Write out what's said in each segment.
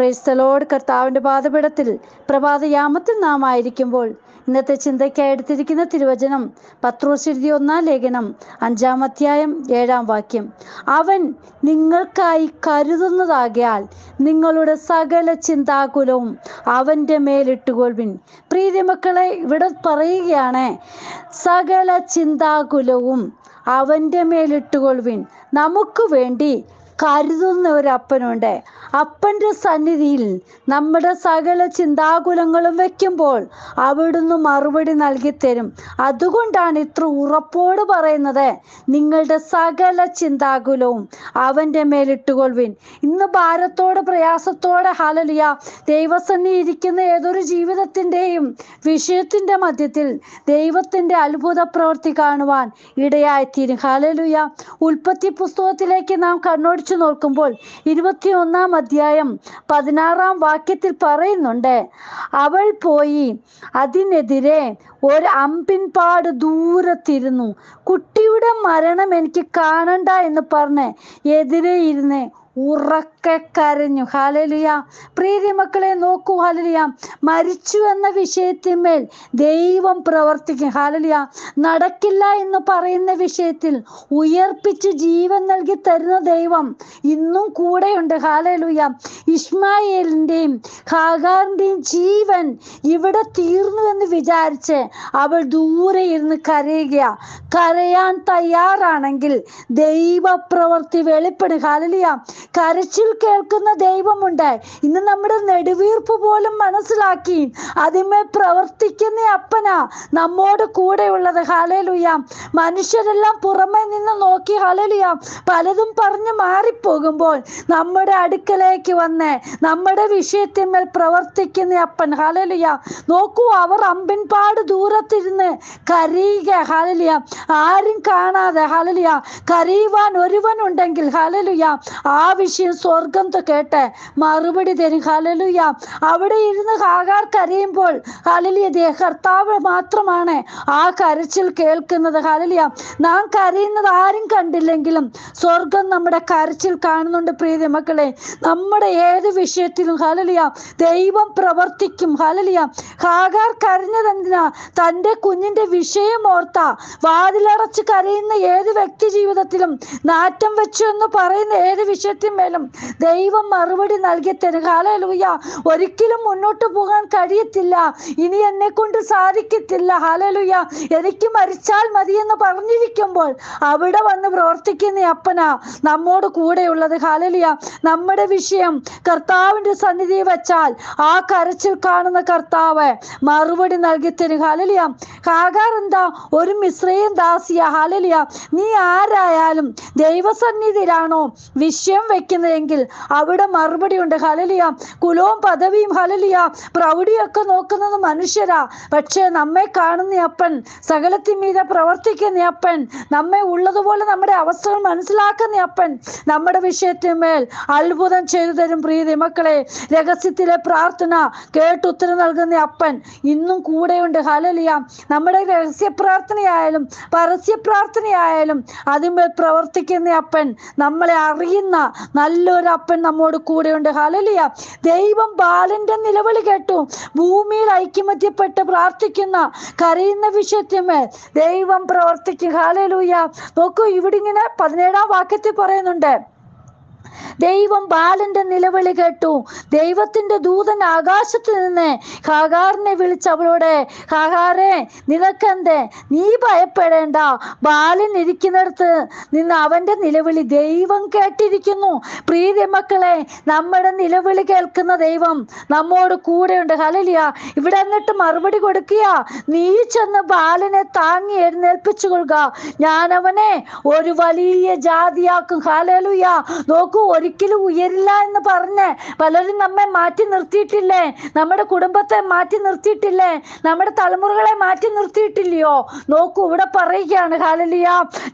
പ്രേസ്തലോട് കർത്താവിന്റെ പാതപിടത്തിൽ പ്രഭാതയാമത്തിൽ നാം ആയിരിക്കുമ്പോൾ ഇന്നത്തെ ചിന്തയ്ക്കായി എടുത്തിരിക്കുന്ന തിരുവചനം പത്രോസ് എഴുതിയ ഒന്നാം ലേഖനം അഞ്ചാം അധ്യായം ഏഴാം വാക്യം. അവൻ നിങ്ങൾക്കായി കരുതുന്നതാകിയാൽ നിങ്ങളുടെ സകല ചിന്താകുലവും അവന്റെ മേലിട്ടുകൊള്ളിൻ പ്രീതി മക്കളെ ഇവിടെ പറയുകയാണ് സകല ചിന്താകുലവും അവന്റെ മേലിട്ടുകൊള്ളുവിൻ നമുക്ക് വേണ്ടി കരുതുന്ന ഒരു അപ്പനുണ്ട് അപ്പന്റെ സന്നിധിയിൽ നമ്മുടെ സകല ചിന്താകുലങ്ങളും വെക്കുമ്പോൾ അവിടുന്ന് മറുപടി നൽകി തരും അതുകൊണ്ടാണ് ഇത്ര ഉറപ്പോട് പറയുന്നത് നിങ്ങളുടെ സകല ചിന്താകുലവും അവന്റെ മേലിട്ടുകൊള്ളുവിൻ. ഇന്ന് ഭാരത്തോടെ പ്രയാസത്തോടെ ഹാലലിയ ദൈവസന്നി ഇരിക്കുന്ന ഏതൊരു ജീവിതത്തിന്റെയും വിഷയത്തിന്റെ മധ്യത്തിൽ ദൈവത്തിന്റെ അത്ഭുത പ്രവൃത്തി കാണുവാൻ ഇടയായിത്തീരും. ഹാലലുയ ഉൽപ്പത്തി പുസ്തകത്തിലേക്ക് നാം കണ്ണോടിച്ചു നോക്കുമ്പോൾ ഇരുപത്തിയൊന്നാം അധ്യായം പതിനാറാം വാക്യത്തിൽ പറയുന്നുണ്ട് അവൾ പോയി അതിനെതിരെ ഒരു അമ്പിൻപാട് ദൂരത്തിരുന്നു. കുട്ടിയുടെ മരണം എനിക്ക് കാണണ്ട എന്ന് പറഞ്ഞ് എതിരെ ഇരുന്ന് ഉറക്കെ കരഞ്ഞു. ഹാലലിയ പ്രീതി മക്കളെ നോക്കൂ ഹാലലിയ മരിച്ചു എന്ന വിഷയത്തിന്മേൽ ദൈവം പ്രവർത്തിക്കും. ഹാലലിയ നടക്കില്ല എന്ന് പറയുന്ന വിഷയത്തിൽ ഉയർപ്പിച്ച് ജീവൻ നൽകി തരുന്ന ദൈവം ഇന്നും കൂടെയുണ്ട്. ഹാലലുയ ഇസ്മായേലിന്റെയും ഹാഗാറിന്റെയും ജീവൻ ഇവിടെ തീർന്നു എന്ന് വിചാരിച്ച് അവൾ ദൂരെ ഇരുന്ന് കരയുക കരയാൻ തയ്യാറാണെങ്കിൽ ദൈവപ്രവൃത്തി വെളിപ്പെടും. ഹാലലിയ കരച്ചിൽ കേൾക്കുന്ന ദൈവമുണ്ട്. ഇന്ന് നമ്മുടെ നെടുവീർപ്പ് പോലും മനസ്സിലാക്കി അതിമേ പ്രവർത്തിക്കുന്ന അപ്പനാ നമ്മോട് കൂടെ ഉള്ളത് ഹാലലുയ മനുഷ്യരെല്ലാം പുറമെ നിന്ന് നോക്കി ഹലലുയാം പലതും പറഞ്ഞ് മാറിപ്പോകുമ്പോൾ നമ്മുടെ അടുക്കലേക്ക് വന്ന് നമ്മുടെ വിഷയത്തിന്മേൽ പ്രവർത്തിക്കുന്ന അപ്പൻ ഹലലുയാം നോക്കൂ അവർ അമ്പിൻപാട് ദൂരത്തിരുന്ന് കരയുക ഹലലുയാം ആരും കാണാതെ ഹാലലിയ കരയുവാൻ ഒരുവനുണ്ടെങ്കിൽ ഹലലുയാം ആ വിഷയം സ്വർഗം കേട്ട്. മറുപടി തരും. ഹലലുയ അവിടെ ഇരുന്ന് ഹാഗാർ കരയുമ്പോൾ ഹലലിയ ദേ കർത്താവ് മാത്രമാണ് ആ കരച്ചിൽ കേൾക്കുന്നത്. ഹലലിയ നാം കരയുന്നത് ആരും കണ്ടില്ലെങ്കിലും സ്വർഗം നമ്മുടെ കരച്ചിൽ കാണുന്നുണ്ട് പ്രീതി മക്കളെ. നമ്മുടെ ഏത് വിഷയത്തിലും ഹലലിയ ദൈവം പ്രവർത്തിക്കും. ഹലലിയ ഹാഗാർ കരഞ്ഞത് എന്തിനാ തന്റെ കുഞ്ഞിന്റെ വിഷയം ഓർത്ത. വാതിലടച്ച് കരയുന്ന ഏത് വ്യക്തി ജീവിതത്തിലും നാറ്റം വെച്ചു എന്ന് പറയുന്ന ഏത് വിഷയത്തിന്മേലും ദൈവം മറുപടി നൽകി തരും ഹാലലൂയ ഒരിക്കലും മുന്നോട്ട് പോകാൻ കഴിയത്തില്ല. ഇനി എന്നെ കൊണ്ട് സാധിക്കത്തില്ല. ഹാലലൂയ എനിക്ക് മരിച്ചാൽ മതി എന്ന് പറഞ്ഞിരിക്കുമ്പോൾ അവിടെ വന്ന് പ്രവർത്തിക്കുന്ന അപ്പനാ നമ്മോട് കൂടെയുള്ളത്. ഹാലലിയ നമ്മുടെ വിഷയം കർത്താവിന്റെ സന്നിധി വെച്ചാൽ ആ കരച്ചിൽ കാണുന്ന കർത്താവ് മറുപടി നൽകി തരും. ഹാലലിയ കാകാർ എന്താ? ഒരു മിശ്രയും ദാസിയ. ഹാലലിയ നീ ആരായാലും ദൈവസന്നിധിയിലാണോ വിഷയം വെക്കുന്നതെങ്കിൽ അവിടെ മറുപടി ഉണ്ട്. ഹലലിയ കുലവും പദവിയും ഹലലിയ പ്രൗഢിയൊക്കെ നോക്കുന്നത് മനുഷ്യരാ. പക്ഷേ നമ്മെ കാണുന്ന അപ്പൻ സകലത്തിന്മീതെ പ്രവർത്തിക്കുന്ന അപ്പൻ നമ്മെ ഉള്ളതുപോലെ നമ്മുടെ അവസ്ഥകൾ മനസ്സിലാക്കുന്ന അപ്പൻ നമ്മുടെ വിഷയത്തിന്മേൽ അത്ഭുതം ചെയ്തു തരും പ്രീതി. മക്കളെ രഹസ്യത്തിലെ പ്രാർത്ഥന കേട്ടുത്തരം നൽകുന്ന അപ്പൻ ഇന്നും കൂടെയുണ്ട്. ഹലലിയ നമ്മുടെ രഹസ്യ പ്രാർത്ഥനയായാലും പരസ്യ പ്രാർത്ഥനയായാലും അതിന്മേൽ പ്രവർത്തിക്കുന്ന അപ്പൻ നമ്മളെ അറിയുന്ന നല്ലൊരു അപ്പൻ നമ്മോട് കൂടെയുണ്ട്. ഹലലിയ ദൈവം ബാലന്റെ നിലവിളി കേട്ടു. ഭൂമിയിൽ ഐക്യമത്യപ്പെട്ട് പ്രാർത്ഥിക്കുന്ന കരയുന്ന വിഷയത്തിന്മേൽ ദൈവം പ്രവർത്തിക്കും. ഹാലലൂയ നോക്കൂ ഇവിടെ ഇങ്ങനെ പതിനേഴാം വാക്യത്തിൽ പറയുന്നുണ്ട്. ദൈവം ബാലന്റെ നിലവിളി കേട്ടു. ദൈവത്തിന്റെ ദൂതൻ ആകാശത്ത് നിന്ന് ഹാഗാറിനെ വിളിച്ച് അവളോട് ഹാഗാറെ നിനക്കെന്തേ? നീ ഭയപ്പെടേണ്ട. ബാലൻ ഇരിക്കുന്നിടത്ത് നിന്ന് അവന്റെ നിലവിളി ദൈവം കേട്ടിരിക്കുന്നു. പ്രീതി മക്കളെ നമ്മുടെ നിലവിളി കേൾക്കുന്ന ദൈവം നമ്മോട് കൂടെയുണ്ട്. ഹലലിയ ഇവിടെ എന്നിട്ട് മറുപടി കൊടുക്കുക. നീ ചെന്ന് ബാലനെ താങ്ങി എഴുന്നേൽപ്പിച്ചു കൊള്ളുക ഞാൻ അവനെ ഒരു വലിയ ജാതിയാക്കും. ഹലലുയ നോക്കൂ ഒരിക്കലും ഉയരില്ല എന്ന് പറഞ്ഞ് പലരും നമ്മെ മാറ്റി നിർത്തിയിട്ടില്ലേ? നമ്മുടെ കുടുംബത്തെ മാറ്റി നിർത്തിയിട്ടില്ലേ? നമ്മുടെ തലമുറകളെ മാറ്റി നിർത്തിയിട്ടില്ലയോ? നോക്കൂ ഇവിടെ പറയുകയാണ് ഹാലലിയ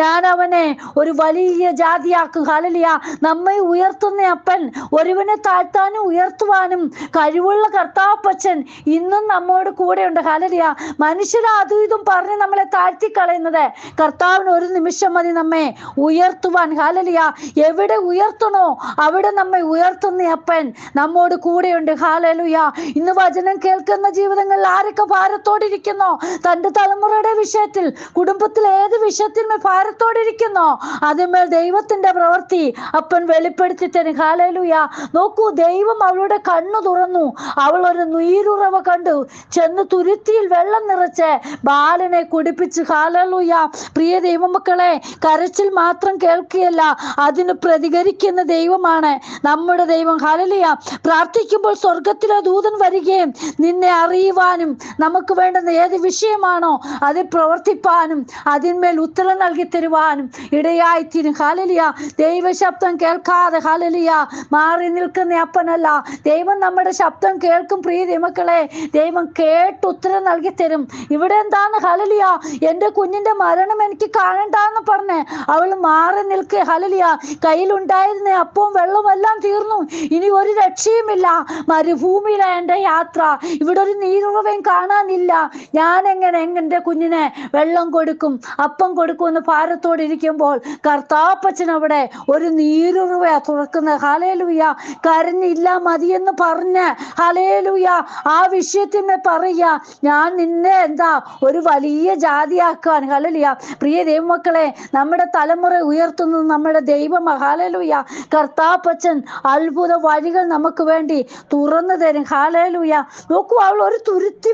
ഞാൻ അവനെ ഒരു വലിയ ജാതിയാക്കും. ഹാലലിയ നമ്മെ ഉയർത്തുന്ന അപ്പൻ ഒരുവനെ താഴ്ത്താനും ഉയർത്തുവാനും കഴിവുള്ള കർത്താപ്പച്ചൻ ഇന്നും നമ്മോട് കൂടെയുണ്ട്. ഹാലലിയ മനുഷ്യരെ അതും ഇതും പറഞ്ഞ് നമ്മളെ താഴ്ത്തി കളയുന്നത് കർത്താവിന് ഒരു നിമിഷം മതി നമ്മെ ഉയർത്തുവാൻ. ഹാലലിയ എവിടെ ഉയർത്തും ഉയർത്തണോ അവിടെ നമ്മെ ഉയർത്തുന്ന അപ്പൻ നമ്മോട് കൂടെയുണ്ട്. ഹാലലുയ ഇന്ന് വചനം കേൾക്കുന്ന ജീവിതങ്ങളിൽ ആരൊക്കെ ഭാരത്തോടിരിക്കുന്നോ? തന്റെ തലമുറയുടെ വിഷയത്തിൽ കുടുംബത്തിൽ ഏത് വിഷയത്തിൽ ഭാരത്തോടിരിക്കുന്നോ? അതിന്മേൽ ദൈവത്തിന്റെ പ്രവൃത്തി അപ്പൻ വെളിപ്പെടുത്തി തരും. ഹാലലുയ നോക്കൂ ദൈവം അവളുടെ കണ്ണു തുറന്നു. അവൾ ഒരു നീരുറവ കണ്ടു. ചെന്ന് തുരുത്തിയിൽ വെള്ളം നിറച്ച് ബാലനെ കുടിപ്പിച്ച്. ഹാലലുയ പ്രിയ ദൈവമക്കളെ കരച്ചിൽ മാത്രം കേൾക്കുകയല്ല അതിന് പ്രതികരിക്കുന്ന ദൈവമാണ്. നമ്മുടെ ദൈവം ഹലലിയ പ്രാർത്ഥിക്കുമ്പോൾ സ്വർഗത്തിലെ ദൂതൻ വരികയും നിന്നെ അറിയുവാനും നമുക്ക് വേണ്ടുന്ന ഏത് വിഷയമാണോ അതിൽ പ്രവർത്തിപ്പാനും അതിന്മേൽ ഉത്തരം നൽകി തരുവാനും ഇടയായിത്തീരും. ഹലലിയ ദൈവശബ്ദം കേൾക്കാതെ ഹലലിയ മാറി നിൽക്കുന്ന അപ്പനല്ല. ദൈവം നമ്മുടെ ശബ്ദം കേൾക്കും പ്രീതി മക്കളെ ദൈവം കേട്ട് ഉത്തരം നൽകി തരും. ഇവിടെ എന്താണ്? ഹലലിയ എന്റെ കുഞ്ഞിന്റെ മരണം എനിക്ക് കാണണ്ട എന്ന് പറഞ്ഞ് അവൾ മാറി നിൽക്കുക ഹലലിയ കയ്യിലുണ്ടായിരുന്ന അപ്പവും വെള്ളവും എല്ലാം തീർന്നു. ഇനി ഒരു രക്ഷയുമില്ല. മരുഭൂമിയിലെ എന്റെ യാത്ര. ഇവിടെ ഒരു നീരുറവയും കാണാനില്ല. ഞാൻ എങ്ങനെ എന്റെ കുഞ്ഞിനെ വെള്ളം കൊടുക്കും അപ്പം കൊടുക്കും എന്ന് ഭാരത്തോടെ ഇരിക്കുമ്പോൾ കർത്താപ്പച്ചൻ അവിടെ ഒരു നീരുറവ തുറക്കുന്ന ഹലേലുയ കരഞ്ഞില്ല മതിയെന്ന് പറഞ്ഞ് ഹലേലുയ ആ വിഷയത്തിന്മേ പറയുക ഞാൻ നിന്നെ എന്താ ഒരു വലിയ ജാതിയാക്കാൻ ഹലലിയ പ്രിയ ദൈവമക്കളെ നമ്മുടെ തലമുറ ഉയർത്തുന്നത് നമ്മുടെ ദൈവം ഹാലലുയ കർത്താപ്പച്ചൻ അത്ഭുത വഴികൾ നമുക്ക് വേണ്ടി തുറന്നു തരും. ഹാലേലൂയ നോക്കൂ അവൾ ഒരു തുരുത്തി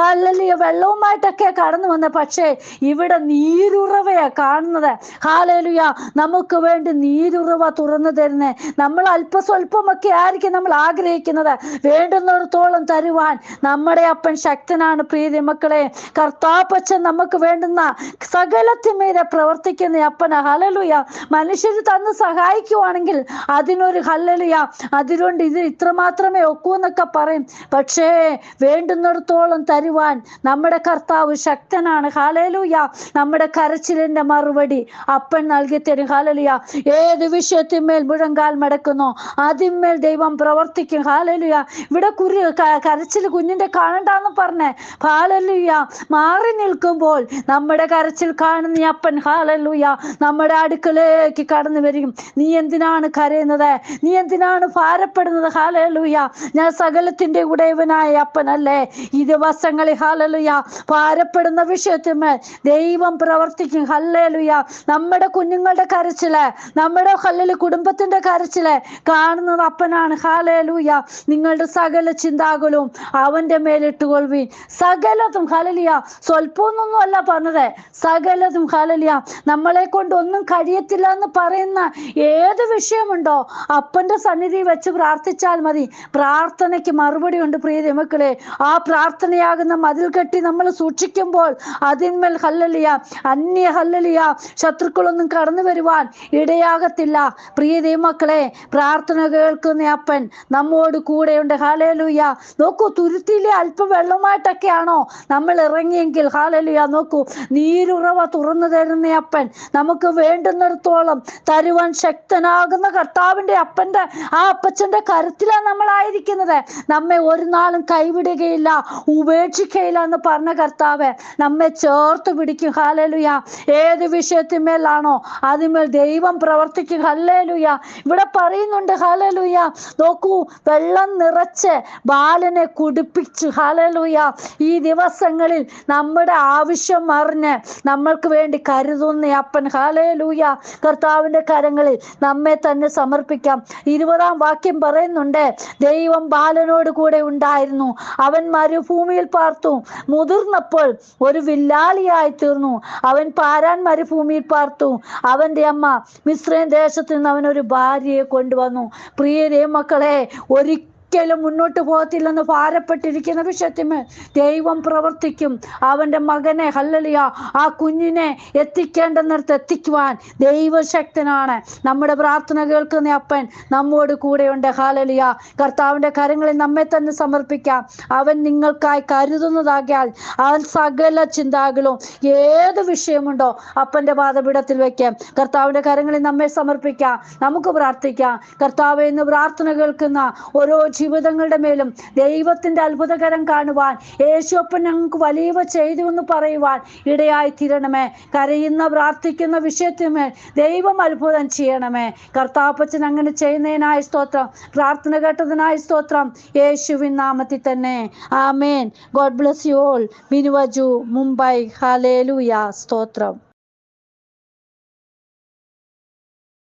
അല്ലല്ലയോ വെള്ളവുമായിട്ടൊക്കെ കടന്നു വന്ന പക്ഷേ ഇവിടെ നീരുറവയാ കാണുന്നത്. ഹാലലുയ നമുക്ക് വേണ്ടി നീരുറവ തുറന്നു തരുന്നേ. നമ്മൾ അല്പസ്വല്പമൊക്കെ ആയിരിക്കും നമ്മൾ ആഗ്രഹിക്കുന്നത്. വേണ്ടുന്നിടത്തോളം തരുവാൻ നമ്മുടെ അപ്പൻ ശക്തനാണ് പ്രീതി മക്കളെ. കർത്താപ്പച്ചൻ നമുക്ക് വേണ്ടുന്ന സകലത്തിമീതെ പ്രവർത്തിക്കുന്ന അപ്പന. ഹലലുയ മനുഷ്യർ തന്ന് സഹായിക്കുവാണെങ്കിൽ അതിനൊരു ഹല്ലലിയ. അതിനുകൊണ്ട് ഇത് ഇത്രമാത്രമേ ഒക്കൂ എന്നൊക്കെ പറയും. പക്ഷേ വേണ്ടുന്നിടത്തോളം തരുവാൻ നമ്മുടെ കർത്താവ് ശക്തനാണ്. ഹാലലുയ നമ്മുടെ കരച്ചിലിന്റെ മറുപടി അപ്പൻ നൽകി തരും. ഹാലലിയ ഏത് വിഷയത്തിന്മേൽ മുഴങ്കാൽ മടക്കുന്നോ അതിന്മേൽ ദൈവം പ്രവർത്തിക്കും. ഹാലലുയ ഇവിടെ കുരു കരച്ചിൽ കുഞ്ഞിന്റെ കാണണ്ടെന്ന് പറഞ്ഞേ. ഹാലലുയ മാറി നിൽക്കുമ്പോൾ നമ്മുടെ കരച്ചിൽ കാണുന്ന അപ്പൻ ഹാലലുയ നമ്മുടെ അടുക്കളേക്ക് കടന്നു വരും നീ എന്തിനാണ് കരയുന്നത്? നീ എന്തിനാണ് ഭാരപ്പെടുന്നത്? ഹാലലുയ ഞാൻ സകലത്തിന്റെ ഉടയവനായ അപ്പനല്ലേ? ഈ ദിവസങ്ങളിൽ ഹാലലുയ ഭാരപ്പെടുന്ന വിഷയത്തിന്മേൽ ദൈവം പ്രവർത്തിക്കും. ഹല്ലേലുയ. നമ്മുടെ കുഞ്ഞുങ്ങളുടെ കരച്ചിൽ നമ്മുടെ ഹല്ലല് കുടുംബത്തിന്റെ കരച്ചിൽ കാണുന്നത് അപ്പനാണ്. ഹാലേലൂയ നിങ്ങളുടെ സകല ചിന്താകുലവും അവന്റെ മേലിട്ടുകൊള്ളി സകലതും ഹലലിയ സ്വല്പമൊന്നും അല്ല പറഞ്ഞത്. സകലതും ഹലലിയ നമ്മളെ കൊണ്ട് ഒന്നും കഴിയത്തില്ല എന്ന് പറയുന്ന ഏത് വിഷയമുണ്ടോ? അപ്പന്റെ സന്നിധി വെച്ച് പ്രാർത്ഥിച്ചാൽ മതി. പ്രാർത്ഥനയ്ക്ക് മറുപടി ഉണ്ട് പ്രിയ മക്കളെ. ആ പ്രാർത്ഥനയാകുന്ന മതിൽ കെട്ടി നമ്മൾ സൂക്ഷിക്കുമ്പോൾ അതിന്മേൽ ഹല്ലലിയ അന്യ ഹല്ലലിയ ശത്രുക്കളൊന്നും കടന്നു വരുവാൻ ഇടയാകത്തില്ല. പ്രിയ ദൈവമക്കളെ പ്രാർത്ഥന കേൾക്കുന്ന അപ്പൻ നമ്മോട് കൂടെയുണ്ട്. ഹാലലുയ നോക്കൂ തുരുത്തിയിലെ അല്പം വെള്ളമായിട്ടൊക്കെയാണോ നമ്മൾ ഇറങ്ങിയെങ്കിൽ? ഹാലലുയ നോക്കൂ. നീരുറവ തുറന്നു തരുന്ന അപ്പൻ നമുക്ക് വേണ്ടുന്നിടത്തോളം തരുവാൻ ശക്തനാകുന്ന കർത്താവിന്റെ അപ്പന്റെ ആ അപ്പച്ചന്റെ കരുത്തിലാണ് നമ്മളായിരിക്കുന്നത്. നമ്മെ ഒരു നാളും കൈവിടുകയില്ല ഉപേക്ഷിക്കയില്ല എന്ന് പറഞ്ഞ കർത്താവ് നമ്മെ ചേർത്ത് പിടിക്കും. ഹാലലുയ ഏത് വിഷയത്തിന്മേലാണോ അതിന്മേൽ ദൈവം പ്രവർത്തിക്കും. ഹല്ലേലുയ. ഇവിടെ പറയുന്നുണ്ട് ഹാലലുയ നോക്കൂ വെള്ളം നിറച്ച് ബാലനെ കുടിപ്പിച്ചു. ഹാലലുയ ഈ ദിവസങ്ങളിൽ നമ്മുടെ ആവശ്യം അറിഞ്ഞ് നമ്മൾക്ക് വേണ്ടി കരുതുന്ന അപ്പൻ. ഹാലലുയ കർത്താവിന്റെ കരങ്ങളിൽ നമ്മെ തന്നെ സമർപ്പിക്കാം. ഇരുപതാം വാക്യം പറയുന്നുണ്ട് ദൈവം ബാലനോട് കൂടെ ഉണ്ടായിരുന്നു. അവൻ മരുഭൂമിയിൽ പാർത്തു. മുതിർന്നപ്പോൾ ഒരു വില്ലാളിയായി തീർന്നു. അവൻ പാരാൻ മരുഭൂമിയിൽ പാർത്തു. അവന്റെ അമ്മ മിശ്രയും ദേശത്ത് നിന്ന് അവൻ ഒരു ഭാര്യയെ കൊണ്ടുവന്നു. പ്രിയരേ മക്കളെ ഒരിക്കലും ഒരിക്കലും മുന്നോട്ട് പോകത്തില്ലെന്ന് ഭാരപ്പെട്ടിരിക്കുന്ന വിഷയത്തിന് ദൈവം പ്രവർത്തിക്കും. അവന്റെ മകനെ ഹല്ലലിയ ആ കുഞ്ഞിനെ എത്തിക്കേണ്ടെന്നിടത്ത് എത്തിക്കുവാൻ ദൈവശക്തനാണ്. നമ്മുടെ പ്രാർത്ഥന കേൾക്കുന്ന അപ്പൻ നമ്മോട് കൂടെയുണ്ട്. ഹാലലിയ കർത്താവിന്റെ കരങ്ങളിൽ നമ്മെ തന്നെ സമർപ്പിക്കാം. അവൻ നിങ്ങൾക്കായി കരുതുന്നതാകിയാൽ അവൻ സകല ചിന്താകളും ഏത് വിഷയമുണ്ടോ അപ്പന്റെ പാതപീഠത്തിൽ വയ്ക്കാം. കർത്താവിന്റെ കരങ്ങളിൽ നമ്മെ സമർപ്പിക്കാം. നമുക്ക് പ്രാർത്ഥിക്കാം. കർത്താവ് ഇന്ന് പ്രാർത്ഥന കേൾക്കുന്ന ഓരോ ജീവിതങ്ങളുടെ മേലും ദൈവത്തിന്റെ അത്ഭുതകരം കാണുവാൻ യേശുപ്പൻ ഞങ്ങൾക്ക് വലിയവ ചെയ്തു എന്ന് പറയുവാൻ ഇടയായി തീരണമേ. കരയുന്ന പ്രാർത്ഥിക്കുന്ന വിഷയത്തിന്മേൽ ദൈവം അത്ഭുതം ചെയ്യണമേ. കർത്താപ്പച്ചൻ അങ്ങനെ ചെയ്യുന്നതിനായ സ്തോത്രം. പ്രാർത്ഥന കേട്ടതിനായ സ്തോത്രം. യേശുവിൻ നാമത്തിൽ തന്നെ. ആമേൻ. God bless you all. മിനുവജു Mumbai. ഹാലേലുയ സ്തോത്രം.